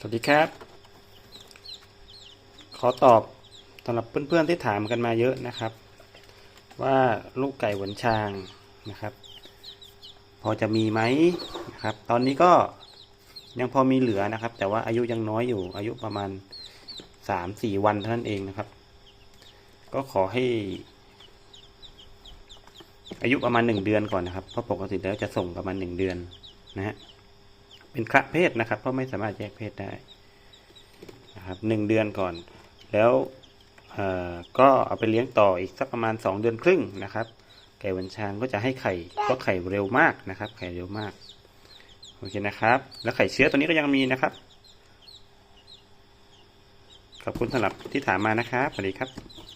สวัสดีครับ ขอตอบสำหรับเพื่อนๆที่ถามกันมาเยอะนะครับ ว่าลูกไก่หวนชางนะครับ พอจะมีไหมนะครับ ตอนนี้ก็ยังพอมีเหลือนะครับ แต่ว่าอายุยังน้อยอยู่อายุประมาณสามสี่วันเท่านั้นเองนะครับ ก็ขอให้ อายุประมาณหนึ่งเดือนก่อนนะครับเพราะปกติแล้วจะส่งประมาณหนึ่งเดือนนะฮะ เป็นคระเพศนะครับ เพราะไม่สามารถแยกเพศได้นะครับหนึ่งเดือนก่อน แล้วก็เอาไปเลี้ยงต่ออีกสักประมาณสองเดือนครึ่งนะครับ ไก่วันช้างก็จะให้ไข่ก็ไข่เร็วมากนะครับ ไข่เร็วมากโอเคนะครับ แล้วไข่เชื้อตัวนี้ก็ยังมีนะครับ ขอบคุณสำหรับที่ถามมานะครับสวัสดีครับ